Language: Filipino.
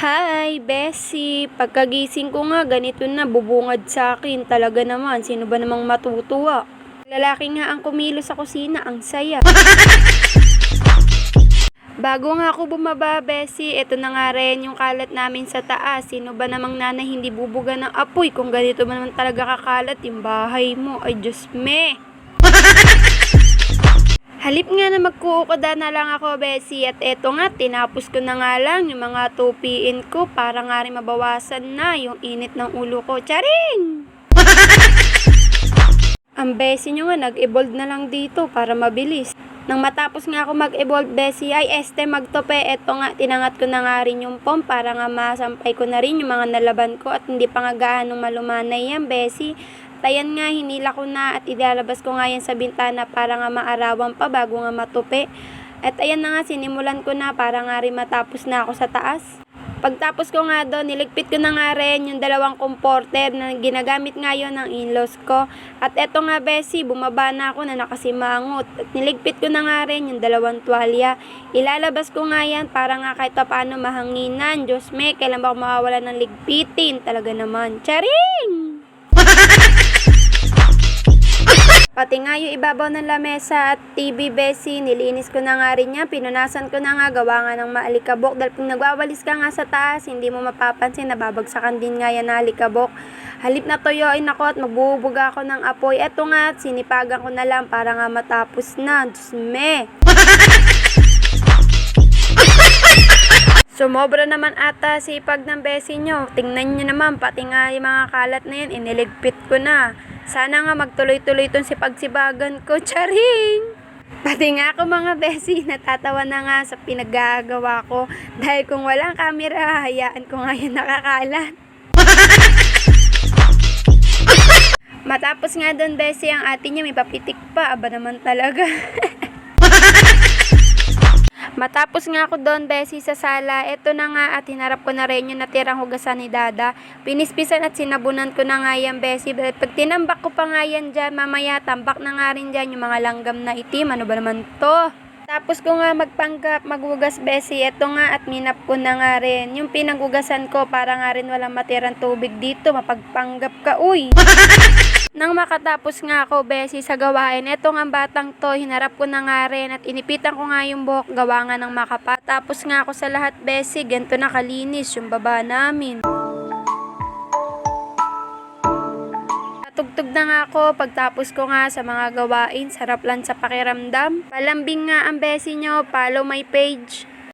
Hi, Bessie. Pagkagising ko nga, ganito na, bubungad sa akin. Talaga naman, sino ba namang matutuwa? Lalaki nga ang kumilos sa kusina, ang saya. Bago nga ako bumaba, Bessie, ito na nga rin yung kalat namin sa taas. Sino ba namang nanay hindi bubuga ng apoy kung ganito ba naman talaga kakalat yung bahay mo? Ay, Diyos me! Halip nga na magkuukada na lang ako, Bessie. At eto nga, tinapos ko na nga lang yung mga tupiin ko para nga rin mabawasan na yung init ng ulo ko. Charing! Ang Bessie nyo nga, nag-evolve na lang dito para mabilis. Nang matapos nga ako mag-evolve, Bessie, ay este magtope. Eto nga, tinangat ko na nga rin yung pom para nga masampay ko na rin yung mga nalaban ko at hindi pa nga gaano malumanay yan, Tayan nga, hinila ko na at ilalabas ko nga yan sa bintana para nga maarawan pa bago nga matupi. At ayan na nga, sinimulan ko na para nga rin matapos na ako sa taas. Pagtapos ko nga doon, niligpit ko na nga rin yung dalawang comforter na ginagamit ngayon ng in-laws ko. At eto nga, Bessie, bumaba na ako na nakasimangot. At niligpit ko na nga rin yung dalawang tuwalya. Ilalabas ko nga yan para nga kahit pa paano mahanginan. Diyos me, kailan ba ako mawawala ng ligpitin? Talaga naman. Charing! Pati nga yung ibabaw ng lamesa at TV Bessie, nilinis ko na nga rin yan. Pinunasan ko na nga, gawa nga ng maalikabok. Dahil pag nagwawalis ka nga sa taas, hindi mo mapapansin, nababagsakan din nga yan na alikabok. Halip na toyoin ako at magbubuga ako ng apoy. Eto nga, sinipagan ko na lang para nga matapos na. Diyos me! Sumobra naman ata sipag ng besi nyo. Tingnan nyo naman, pati nga yung mga kalat na yan, iniligpit ko na. Sana nga magtuloy-tuloy itong sipagsibagan ko. Charing! Pati nga ako mga besi, natatawa na nga sa pinaggagawa ko. Dahil kung walang camera, hayaan ko nga yan nakakalat. Matapos nga doon, Bessie, ang ate niya may papitik pa. Aba naman talaga. Matapos nga ako doon, Bessie, sa sala, eto na nga at hinarap ko na rin yung natirang hugasan ni Dada. Pinispisan at sinabunan ko na nga yan. Dahil pag tinambak ko pa nga yan dyan, mamaya tambak na nga rin dyan yung mga langgam na itim. Ano ba naman to? Tapos ko nga magpanggap, maghugas, Bessie. Eto nga at minap ko na nga rin. Yung pinanghugasan ko para nga rin walang matirang tubig dito. Mapagpanggap ka, uy! Nang makatapos nga ako, Bessie, sa gawain, eto nga batang to, hinarap ko na nga rin at inipitan ko nga yung buhok, gawa nga ng makapa. Tapos nga ako sa lahat, Bessie, ganito na kalinis yung baba namin. Natugtog na nga ako pagtapos ko nga sa mga gawain, sarap lang sa pakiramdam. Palambing nga ang Bessie nyo, follow my page.